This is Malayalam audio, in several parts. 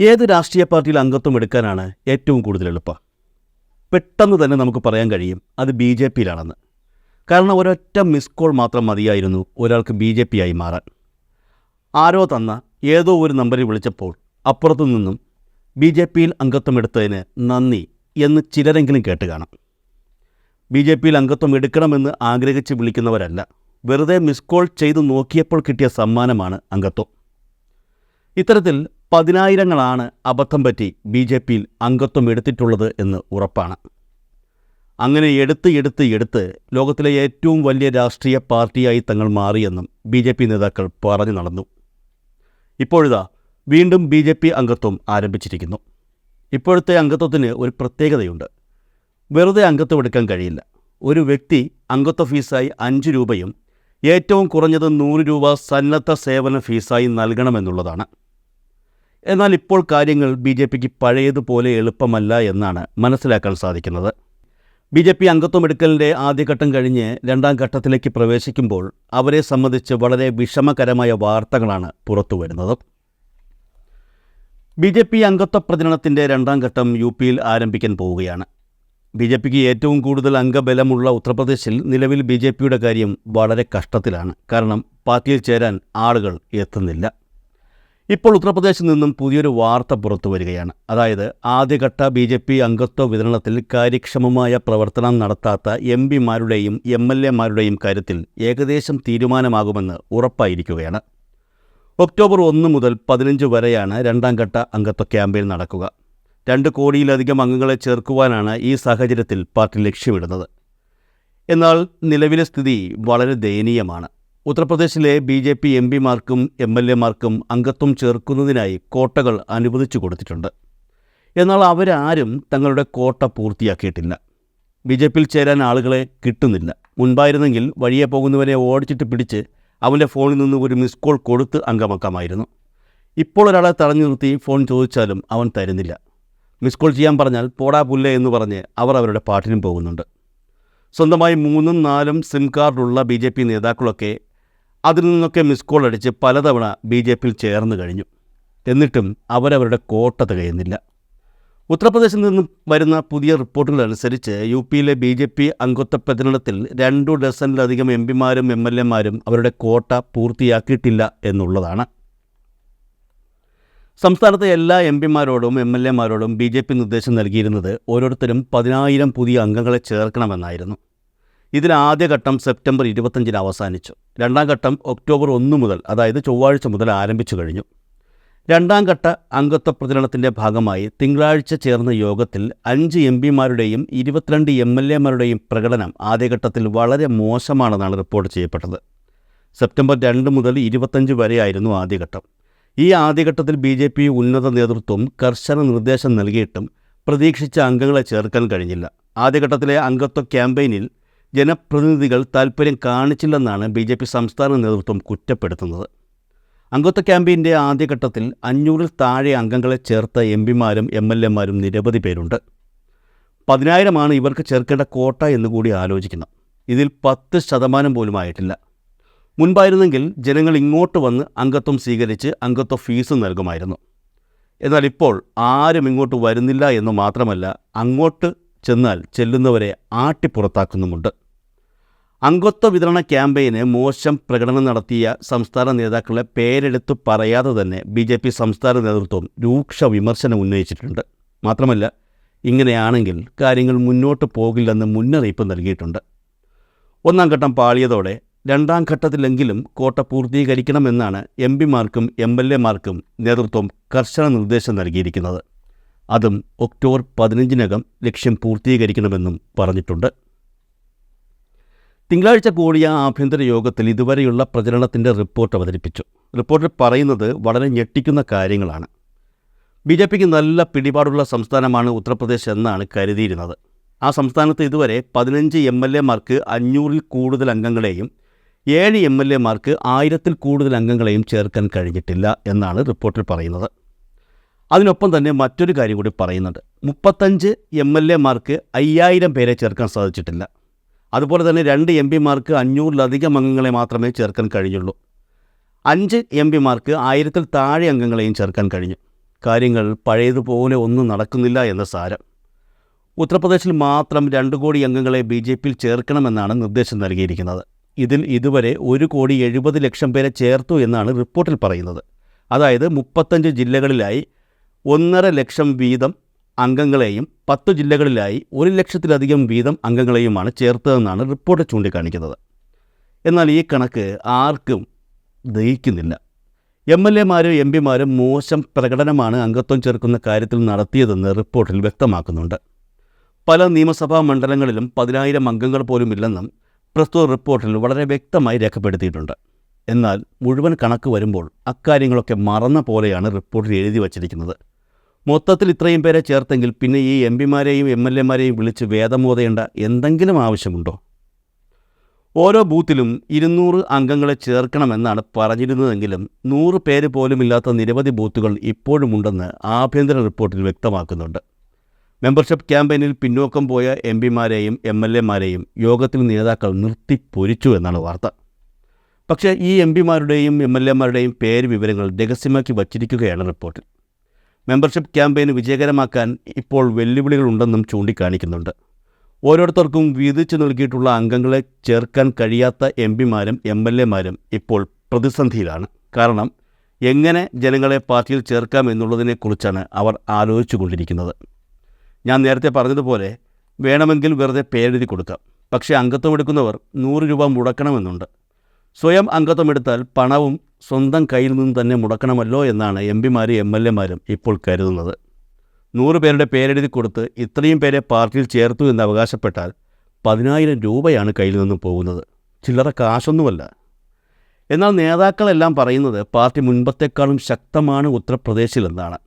ഏത് രാഷ്ട്രീയ പാർട്ടിയിൽ അംഗത്വം എടുക്കാനാണ് ഏറ്റവും കൂടുതൽ എളുപ്പം? പെട്ടെന്ന് തന്നെ നമുക്ക് പറയാൻ കഴിയും അത് ബി ജെ പിയിലാണെന്ന്. കാരണം ഒരൊറ്റ മിസ് കോൾ മാത്രം മതിയായിരുന്നു ഒരാൾക്ക് ബി ജെ പി ആയി മാറാൻ. ആരോ തന്ന ഏതോ ഒരു നമ്പറിൽ വിളിച്ചപ്പോൾ അപ്പുറത്തു നിന്നും ബി ജെ പിയിൽ അംഗത്വം എടുത്തതിന് നന്ദി എന്ന് ചിലരെങ്കിലും കേട്ട് കാണാം. ബി ജെ പിയിൽ അംഗത്വം എടുക്കണമെന്ന് ആഗ്രഹിച്ച് വിളിക്കുന്നവരല്ല. വെറുതെ മിസ് കോൾ ചെയ്തു നോക്കിയപ്പോൾ കിട്ടിയ സമ്മാനമാണ് അംഗത്വം. ഇത്തരത്തിൽ പതിനായിരങ്ങളാണ് അബദ്ധം പറ്റി ബി ജെ പിയിൽ അംഗത്വം എടുത്തിട്ടുള്ളത് എന്ന് ഉറപ്പാണ്. അങ്ങനെ എടുത്ത് എടുത്ത് എടുത്ത് ലോകത്തിലെ ഏറ്റവും വലിയ രാഷ്ട്രീയ പാർട്ടിയായി തങ്ങൾ മാറിയെന്നും ബി ജെ പി നേതാക്കൾ പറഞ്ഞു നടന്നു. ഇപ്പോഴിതാ വീണ്ടും ബി ജെ പി അംഗത്വം ആരംഭിച്ചിരിക്കുന്നു. ഇപ്പോഴത്തെ അംഗത്വത്തിന് ഒരു പ്രത്യേകതയുണ്ട്. വെറുതെ അംഗത്വം എടുക്കാൻ കഴിയില്ല. ഒരു വ്യക്തി അംഗത്വ ഫീസായി അഞ്ച് രൂപയും ഏറ്റവും കുറഞ്ഞത് നൂറ് രൂപ സന്നദ്ധ സേവന ഫീസായി നൽകണമെന്നുള്ളതാണ്. എന്നാൽ ഇപ്പോൾ കാര്യങ്ങൾ ബി ജെ പിക്ക് പഴയതുപോലെ എളുപ്പമല്ല എന്നാണ് മനസ്സിലാക്കാൻ സാധിക്കുന്നത്. ബി ജെ പി അംഗത്വം എടുക്കലിന്റെ ആദ്യഘട്ടം കഴിഞ്ഞ് രണ്ടാം ഘട്ടത്തിലേക്ക് പ്രവേശിക്കുമ്പോൾ അവരെ സംബന്ധിച്ച് വളരെ വിഷമകരമായ വാർത്തകളാണ് പുറത്തു വരുന്നത്. ബി ജെ പി അംഗത്വ പ്രചരണത്തിന്റെ രണ്ടാം ഘട്ടം യു പിയിൽ ആരംഭിക്കാൻ പോവുകയാണ്. ബി ജെ പിക്ക് ഏറ്റവും കൂടുതൽ അംഗബലമുള്ള ഉത്തർപ്രദേശിൽ നിലവിൽ ബി ജെ പിയുടെ കാര്യം വളരെ കഷ്ടത്തിലാണ്. കാരണം പാർട്ടിയിൽ ചേരാൻ ആളുകൾ എത്തുന്നില്ല. ഇപ്പോൾ ഉത്തർപ്രദേശിൽ നിന്നും പുതിയൊരു വാർത്ത പുറത്തു വരികയാണ്. അതായത് ആദ്യഘട്ട ബി ജെ പി അംഗത്വ വിതരണത്തിൽ കാര്യക്ഷമമായ പ്രവർത്തനം നടത്താത്ത എം പിമാരുടെയും എം എൽ എമാരുടെയും കാര്യത്തിൽ ഏകദേശം തീരുമാനമാകുമെന്ന് ഉറപ്പായിരിക്കുകയാണ്. ഒക്ടോബർ ഒന്ന് മുതൽ പതിനഞ്ച് വരെയാണ് രണ്ടാം ഘട്ട അംഗത്വ ക്യാമ്പയിൻ നടക്കുക. രണ്ട് കോടിയിലധികം അംഗങ്ങളെ ചേർക്കുവാനാണ് ഈ സാഹചര്യത്തിൽ പാർട്ടി ലക്ഷ്യമിടുന്നത്. എന്നാൽ നിലവിലെ സ്ഥിതി വളരെ ദയനീയമാണ്. ഉത്തർപ്രദേശിലെ ബി ജെ പി എം പിമാർക്കും എം എൽ എമാർക്കും അംഗത്വം ചേർക്കുന്നതിനായി കോട്ടകൾ അനുവദിച്ചു കൊടുത്തിട്ടുണ്ട്. എന്നാൽ അവരാരും തങ്ങളുടെ കോട്ട പൂർത്തിയാക്കിയിട്ടില്ല. ബി ജെ പിയിൽ ചേരാൻ ആളുകളെ കിട്ടുന്നില്ല. മുൻപായിരുന്നെങ്കിൽ വഴിയെ പോകുന്നവരെ ഓടിച്ചിട്ട് പിടിച്ച് അവന്റെ ഫോണിൽ നിന്ന് ഒരു മിസ് കോൾ കൊടുത്ത് അംഗമാക്കാമായിരുന്നു. ഇപ്പോൾ ഒരാളെ തടഞ്ഞു നിർത്തി ഫോൺ ചോദിച്ചാലും അവൻ തരുന്നില്ല. മിസ് കോൾ ചെയ്യാൻ പറഞ്ഞാൽ പോടാ പുല്ലേ എന്ന് പറഞ്ഞ് അവർ അവരുടെ പാട്ടിനും പോകുന്നുണ്ട്. സ്വന്തമായി മൂന്നും നാലും സിം കാർഡുള്ള ബി ജെ പി നേതാക്കളൊക്കെ അതിൽ നിന്നൊക്കെ മിസ് കോൾ അടിച്ച് പലതവണ ബി ജെ പിയിൽ ചേർന്ന് കഴിഞ്ഞു. എന്നിട്ടും അവരവരുടെ കോട്ട തികയുന്നില്ല. ഉത്തർപ്രദേശിൽ നിന്നും വരുന്ന പുതിയ റിപ്പോർട്ടുകൾ അനുസരിച്ച് യു പിയിലെ ബി ജെ പി അംഗത്വ പ്രചരണത്തിൽ രണ്ടു ഡസനിലധികം എം പിമാരും എം എൽ എമാരും അവരുടെ കോട്ട പൂർത്തിയാക്കിയിട്ടില്ല എന്നുള്ളതാണ്. സംസ്ഥാനത്തെ എല്ലാ എം പിമാരോടും എം എൽ എമാരോടും ബി ജെ പി നിർദ്ദേശം നൽകിയിരുന്നത് ഓരോരുത്തരും പതിനായിരം പുതിയ അംഗങ്ങളെ ചേർക്കണമെന്നായിരുന്നു. ഇതിൽ ആദ്യഘട്ടം സെപ്റ്റംബർ ഇരുപത്തഞ്ചിന് അവസാനിച്ചു. രണ്ടാം ഘട്ടം ഒക്ടോബർ ഒന്ന് മുതൽ അതായത് ചൊവ്വാഴ്ച മുതൽ ആരംഭിച്ചു കഴിഞ്ഞു. രണ്ടാം ഘട്ട അംഗത്വ പ്രചരണത്തിന്റെ ഭാഗമായി തിങ്കളാഴ്ച ചേർന്ന യോഗത്തിൽ അഞ്ച് എം പിമാരുടെയും ഇരുപത്തിരണ്ട് എം എൽ എമാരുടെയും പ്രകടനം ആദ്യഘട്ടത്തിൽ വളരെ മോശമാണെന്നാണ് റിപ്പോർട്ട് ചെയ്യപ്പെട്ടത്. സെപ്റ്റംബർ രണ്ട് മുതൽ ഇരുപത്തഞ്ച് വരെയായിരുന്നു ആദ്യഘട്ടം. ഈ ആദ്യഘട്ടത്തിൽ ബി ജെ പി ഉന്നത നേതൃത്വം കർശന നിർദ്ദേശം നൽകിയിട്ടും പ്രതീക്ഷിച്ച അംഗങ്ങളെ ചേർക്കാൻ കഴിഞ്ഞില്ല. ആദ്യഘട്ടത്തിലെ അംഗത്വ ക്യാമ്പയിനിൽ ജനപ്രതിനിധികൾ താൽപ്പര്യം കാണിച്ചില്ലെന്നാണ് ബി ജെ പി സംസ്ഥാന നേതൃത്വം കുറ്റപ്പെടുത്തുന്നത്. അംഗത്വ ക്യാമ്പയിന്റെ ആദ്യഘട്ടത്തിൽ അഞ്ഞൂറിൽ താഴെ അംഗങ്ങളെ ചേർത്ത എം പിമാരും എം എൽ എമാരും നിരവധി പേരുണ്ട്. പതിനായിരമാണ് ഇവർക്ക് ചേർക്കേണ്ട കോട്ട എന്നുകൂടി ആലോചിക്കണം ഇതിൽ പത്ത് ശതമാനം പോലും ആയിട്ടില്ല. മുൻപായിരുന്നെങ്കിൽ ജനങ്ങൾ ഇങ്ങോട്ട് വന്ന് അംഗത്വം സ്വീകരിച്ച് അംഗത്വ ഫീസ് നൽകുമായിരുന്നു. എന്നാൽ ഇപ്പോൾ ആരും ഇങ്ങോട്ട് വരുന്നില്ല എന്ന് മാത്രമല്ല അങ്ങോട്ട് ചെന്നാൽ ചെല്ലുന്നവരെ ആട്ടിപ്പുറത്താക്കുന്നുമുണ്ട്. അംഗത്വ വിതരണ ക്യാമ്പയിന് മോശം പ്രകടനം നടത്തിയ സംസ്ഥാന നേതാക്കളെ പേരെടുത്ത് പറയാതെ തന്നെ ബി ജെ പി സംസ്ഥാന നേതൃത്വം രൂക്ഷ വിമർശനം ഉന്നയിച്ചിട്ടുണ്ട്. മാത്രമല്ല ഇങ്ങനെയാണെങ്കിൽ കാര്യങ്ങൾ മുന്നോട്ട് പോകില്ലെന്ന് മുന്നറിയിപ്പ് നൽകിയിട്ടുണ്ട്. ഒന്നാം ഘട്ടം പാളിയതോടെ രണ്ടാം ഘട്ടത്തിലെങ്കിലും കോട്ട പൂർത്തീകരിക്കണമെന്നാണ് എം പിമാർക്കും എം എൽ മാർക്കും നേതൃത്വം കർശന നിർദ്ദേശം നൽകിയിരിക്കുന്നത്. അതും ഒക്ടോബർ പതിനഞ്ചിനകം ലക്ഷ്യം പൂർത്തീകരിക്കണമെന്നും പറഞ്ഞിട്ടുണ്ട്. തിങ്കളാഴ്ച കൂടിയ ആഭ്യന്തര യോഗത്തിൽ ഇതുവരെയുള്ള പ്രചരണത്തിന്റെ റിപ്പോർട്ട് അവതരിപ്പിച്ചു. റിപ്പോർട്ടിൽ പറയുന്നത് വളരെ ഞെട്ടിക്കുന്ന കാര്യങ്ങളാണ്. ബി ജെ പിക്ക് നല്ല പിടിപാടുള്ള സംസ്ഥാനമാണ് ഉത്തർപ്രദേശ് എന്നാണ് കരുതിയിരുന്നത്. ആ സംസ്ഥാനത്ത് ഇതുവരെ പതിനഞ്ച് എം എൽ എമാർക്ക് അഞ്ഞൂറിൽ കൂടുതൽ അംഗങ്ങളെയും ഏഴ് എം എൽ എമാർക്ക് ആയിരത്തിൽ കൂടുതൽ അംഗങ്ങളെയും ചേർക്കാൻ കഴിഞ്ഞിട്ടില്ല എന്നാണ് റിപ്പോർട്ടിൽ പറയുന്നത്. അതിനൊപ്പം തന്നെ മറ്റൊരു കാര്യം കൂടി പറയുന്നുണ്ട്. മുപ്പത്തഞ്ച് എം എൽ എമാർക്ക് അയ്യായിരം പേരെ ചേർക്കാൻ സാധിച്ചിട്ടില്ല. അതുപോലെ തന്നെ രണ്ട് എം പിമാർക്ക് അഞ്ഞൂറിലധികം അംഗങ്ങളെ മാത്രമേ ചേർക്കാൻ കഴിഞ്ഞുള്ളൂ. അഞ്ച് എം പിമാർക്ക് ആയിരത്തിൽ താഴെ അംഗങ്ങളെയും ചേർക്കാൻ കഴിഞ്ഞു. കാര്യങ്ങൾ പഴയതുപോലെ ഒന്നും നടക്കുന്നില്ല എന്ന സാരം. ഉത്തർപ്രദേശിൽ മാത്രം രണ്ട് കോടി അംഗങ്ങളെ ബി ജെ പിയിൽ ചേർക്കണമെന്നാണ് നിർദ്ദേശം നൽകിയിരിക്കുന്നത്. ഇതിൽ ഇതുവരെ ഒരു കോടി എഴുപത് ലക്ഷം പേരെ ചേർത്തു എന്നാണ് റിപ്പോർട്ടിൽ പറയുന്നത്. അതായത് മുപ്പത്തഞ്ച് ജില്ലകളിലായി ഒന്നര ലക്ഷം വീതം അംഗങ്ങളെയും പത്ത് ജില്ലകളിലായി ഒരു ലക്ഷത്തിലധികം വീതം അംഗങ്ങളെയുമാണ് ചേർത്തതെന്നാണ് റിപ്പോർട്ട് ചൂണ്ടിക്കാണിക്കുന്നത്. എന്നാൽ ഈ കണക്ക് ആർക്കും ദഹിക്കുന്നില്ല. എം എൽ എമാരും എം പിമാരും മോശം പ്രകടനമാണ് അംഗത്വം ചേർക്കുന്ന കാര്യത്തിൽ നടത്തിയതെന്ന് റിപ്പോർട്ടിൽ വ്യക്തമാക്കുന്നുണ്ട്. പല നിയമസഭാ മണ്ഡലങ്ങളിലും പതിനായിരം അംഗങ്ങൾ പോലുമില്ലെന്നും പ്രസ്തുത റിപ്പോർട്ടിൽ വളരെ വ്യക്തമായി രേഖപ്പെടുത്തിയിട്ടുണ്ട്. എന്നാൽ മുഴുവൻ കണക്ക് വരുമ്പോൾ അക്കാര്യങ്ങളൊക്കെ മറന്ന പോലെയാണ് റിപ്പോർട്ടിൽ എഴുതി വച്ചിരിക്കുന്നത്. മൊത്തത്തിൽ ഇത്രയും പേരെ ചേർത്തെങ്കിൽ പിന്നെ ഈ എം പിമാരെയും എം എൽ എമാരെയും വിളിച്ച് വേദമോതേണ്ട എന്തെങ്കിലും ആവശ്യമുണ്ടോ? ഓരോ ബൂത്തിലും ഇരുന്നൂറ് അംഗങ്ങളെ ചേർക്കണമെന്നാണ് പറഞ്ഞിരുന്നതെങ്കിലും നൂറ് പേര് പോലുമില്ലാത്ത നിരവധി ബൂത്തുകൾ ഇപ്പോഴുമുണ്ടെന്ന് ആഭ്യന്തര റിപ്പോർട്ടിൽ വ്യക്തമാക്കുന്നുണ്ട്. മെമ്പർഷിപ്പ് ക്യാമ്പയിനിൽ പിന്നോക്കം പോയ എം പിമാരെയും എം എൽ എമാരെയും യോഗത്തിൽ നേതാക്കൾ നിർത്തിപ്പൊരിച്ചു എന്നാണ് വാർത്ത. പക്ഷേ ഈ എം പിമാരുടെയും എം എൽ എമാരുടെയും പേര് വിവരങ്ങൾ രഹസ്യമാക്കി വച്ചിരിക്കുകയാണ് റിപ്പോർട്ടിൽ. മെമ്പർഷിപ്പ് ക്യാമ്പയിൻ വിജയകരമാക്കാൻ ഇപ്പോൾ വെല്ലുവിളികളുണ്ടെന്നും ചൂണ്ടിക്കാണിക്കുന്നുണ്ട്. ഓരോരുത്തർക്കും വീതിച്ചു നൽകിയിട്ടുള്ള അംഗങ്ങളെ ചേർക്കാൻ കഴിയാത്ത എം പിമാരും എം എൽ എമാരും ഇപ്പോൾ പ്രതിസന്ധിയിലാണ്. കാരണം എങ്ങനെ ജനങ്ങളെ പാർട്ടിയിൽ ചേർക്കാം എന്നുള്ളതിനെക്കുറിച്ചാണ് അവർ ആലോചിച്ചു കൊണ്ടിരിക്കുന്നത് ഞാൻ നേരത്തെ പറഞ്ഞതുപോലെ വേണമെങ്കിൽ വെറുതെ പേരെഴുതി കൊടുക്കാം. പക്ഷേ അംഗത്വം എടുക്കുന്നവർ നൂറ് രൂപ മുടക്കണമെന്നുണ്ട്. സ്വയം അംഗത്വമെടുത്താൽ പണവും സ്വന്തം കയ്യിൽ നിന്ന് തന്നെ മുടക്കണമല്ലോ എന്നാണ് എം പിമാരും എം എൽ എമാരും ഇപ്പോൾ കരുതുന്നത്. നൂറ് പേരുടെ പേരെഴുതി കൊടുത്ത് ഇത്രയും പേരെ പാർട്ടിയിൽ ചേർത്തു എന്ന് അവകാശപ്പെട്ടാൽ പതിനായിരം രൂപയാണ് കയ്യിൽ നിന്നും പോകുന്നത്. ചില്ലറ കാശൊന്നുമല്ല. എന്നാൽ നേതാക്കളെല്ലാം പറയുന്നത് പാർട്ടി മുൻപത്തേക്കാളും ശക്തമാണ് ഉത്തർപ്രദേശിലെന്നാണ്.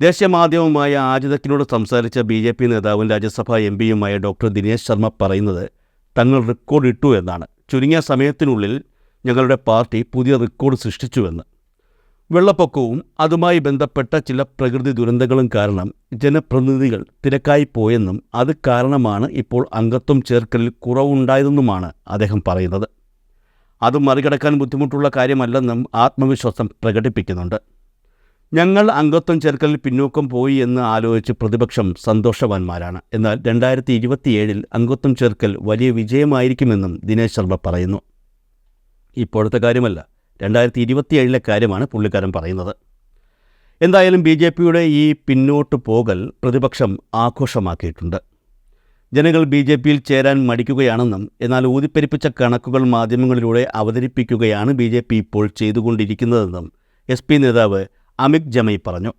ദേശീയ മാധ്യമമായ ആജിതക്കിനോട് സംസാരിച്ച ബി ജെ പി നേതാവും രാജ്യസഭാ എം പിയുമായ ഡോക്ടർ ദിനേശ് ശർമ്മ പറയുന്നത് തങ്ങൾ റെക്കോർഡ് ഇട്ടു എന്നാണ്. ചുരുങ്ങിയ സമയത്തിനുള്ളിൽ ഞങ്ങളുടെ പാർട്ടി പുതിയ റെക്കോർഡ് സൃഷ്ടിച്ചുവെന്ന്. വെള്ളപ്പൊക്കവും അതുമായി ബന്ധപ്പെട്ട ചില പ്രകൃതി ദുരന്തങ്ങളും കാരണം ജനപ്രതിനിധികൾ തിരക്കായി പോയെന്നും അത് കാരണമാണ് ഇപ്പോൾ അംഗത്വം ചേർക്കലിൽ കുറവുണ്ടായതെന്നുമാണ് അദ്ദേഹം പറയുന്നത്. അത് മറികടക്കാൻ ബുദ്ധിമുട്ടുള്ള കാര്യമല്ലെന്നും ആത്മവിശ്വാസം പ്രകടിപ്പിക്കുന്നുണ്ട്. ഞങ്ങൾ അംഗത്വം ചേർക്കലിൽ പിന്നോക്കം പോയി എന്ന് ആലോചിച്ച് പ്രതിപക്ഷം സന്തോഷവാന്മാരാണ്. എന്നാൽ രണ്ടായിരത്തി ഇരുപത്തിയേഴിൽ അംഗത്വം ചേർക്കൽ വലിയ വിജയമായിരിക്കുമെന്നും ദിനേശ് ശർമ്മ പറയുന്നു. ഇപ്പോഴത്തെ കാര്യമല്ല. രണ്ടായിരത്തി ഇരുപത്തിയേഴിലെ കാര്യമാണ് പുള്ളിക്കാരൻ പറയുന്നത്. എന്തായാലും ബി ജെ പിയുടെ ഈ പിന്നോട്ട് പോകൽ പ്രതിപക്ഷം ആഘോഷമാക്കിയിട്ടുണ്ട്. ജനങ്ങൾ ബി ജെ പിയിൽ ചേരാൻ മടിക്കുകയാണെന്നും എന്നാൽ ഊതിപ്പെരിപ്പിച്ച കണക്കുകൾ മാധ്യമങ്ങളിലൂടെ അവതരിപ്പിക്കുകയാണ് ബി ജെ പി ഇപ്പോൾ ചെയ്തുകൊണ്ടിരിക്കുന്നതെന്നും എസ് പി നേതാവ് അമിത് ജമൈ പറഞ്ഞു.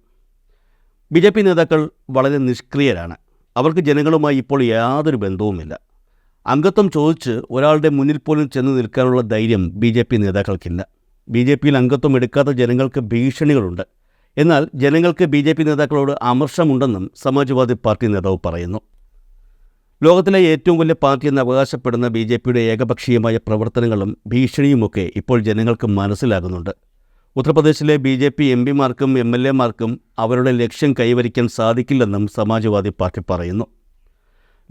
ബി ജെ പി നേതാക്കൾ വളരെ നിഷ്ക്രിയരാണ്. അവർക്ക് ജനങ്ങളുമായി ഇപ്പോൾ യാതൊരു ബന്ധവുമില്ല. അംഗത്വം ചോദിച്ച് ഒരാളുടെ മുന്നിൽ പോലും ചെന്ന് നിൽക്കാനുള്ള ധൈര്യം ബി ജെ പി നേതാക്കൾക്കില്ല. ബി ജെ പിയിൽ അംഗത്വം എടുക്കാത്ത ജനങ്ങൾക്ക് ഭീഷണികളുണ്ട്. എന്നാൽ ജനങ്ങൾക്ക് ബി ജെ പി നേതാക്കളോട് അമർഷമുണ്ടെന്നും സമാജ്വാദി പാർട്ടി നേതാവ് പറയുന്നു. ലോകത്തിലെ ഏറ്റവും വലിയ പാർട്ടി എന്ന് അവകാശപ്പെടുന്ന ബി ജെ പിയുടെ ഏകപക്ഷീയമായ പ്രവർത്തനങ്ങളും ഭീഷണിയുമൊക്കെ ഇപ്പോൾ ജനങ്ങൾക്ക് മനസ്സിലാകുന്നുണ്ട്. ഉത്തർപ്രദേശിലെ ബി ജെ പി എം പിമാർക്കും എം എൽ എമാർക്കും അവരുടെ ലക്ഷ്യം കൈവരിക്കാൻ സാധിക്കില്ലെന്നും സമാജ്വാദി പാർട്ടി പറയുന്നു.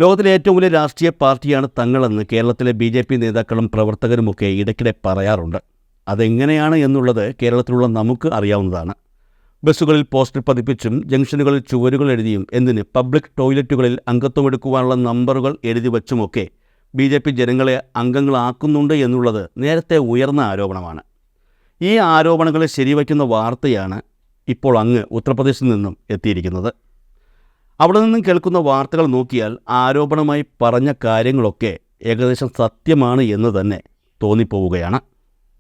ലോകത്തിലെ ഏറ്റവും വലിയ രാഷ്ട്രീയ പാർട്ടിയാണ് തങ്ങളെന്ന് കേരളത്തിലെ ബി ജെ പി നേതാക്കളും പ്രവർത്തകരുമൊക്കെ ഇടയ്ക്കിടെ പറയാറുണ്ട്. അതെങ്ങനെയാണ് എന്നുള്ളത് കേരളത്തിലുള്ള നമുക്ക് അറിയാവുന്നതാണ്. ബസ്സുകളിൽ പോസ്റ്റർ പതിപ്പിച്ചും ജംഗ്ഷനുകളിൽ ചുവരുകൾ എഴുതിയും എന്തിന് പബ്ലിക് ടോയ്ലറ്റുകളിൽ അംഗത്വമെടുക്കുവാനുള്ള നമ്പറുകൾ എഴുതി വച്ചുമൊക്കെ ബി ജെ പി ജനങ്ങളെ അംഗങ്ങളാക്കുന്നുണ്ട് എന്നുള്ളത് നേരത്തെ ഉയർന്ന ആരോപണമാണ്. ഈ ആരോപണങ്ങളെ ശരിവയ്ക്കുന്ന വാർത്തയാണ് ഇപ്പോൾ അങ്ങ് ഉത്തർപ്രദേശിൽ നിന്നും എത്തിയിരിക്കുന്നത്. അവിടെ നിന്നും കേൾക്കുന്ന വാർത്തകൾ നോക്കിയാൽ ആരോപണമായി പറഞ്ഞ കാര്യങ്ങളൊക്കെ ഏകദേശം സത്യമാണ് എന്ന് തന്നെ തോന്നിപ്പോവുകയാണ്.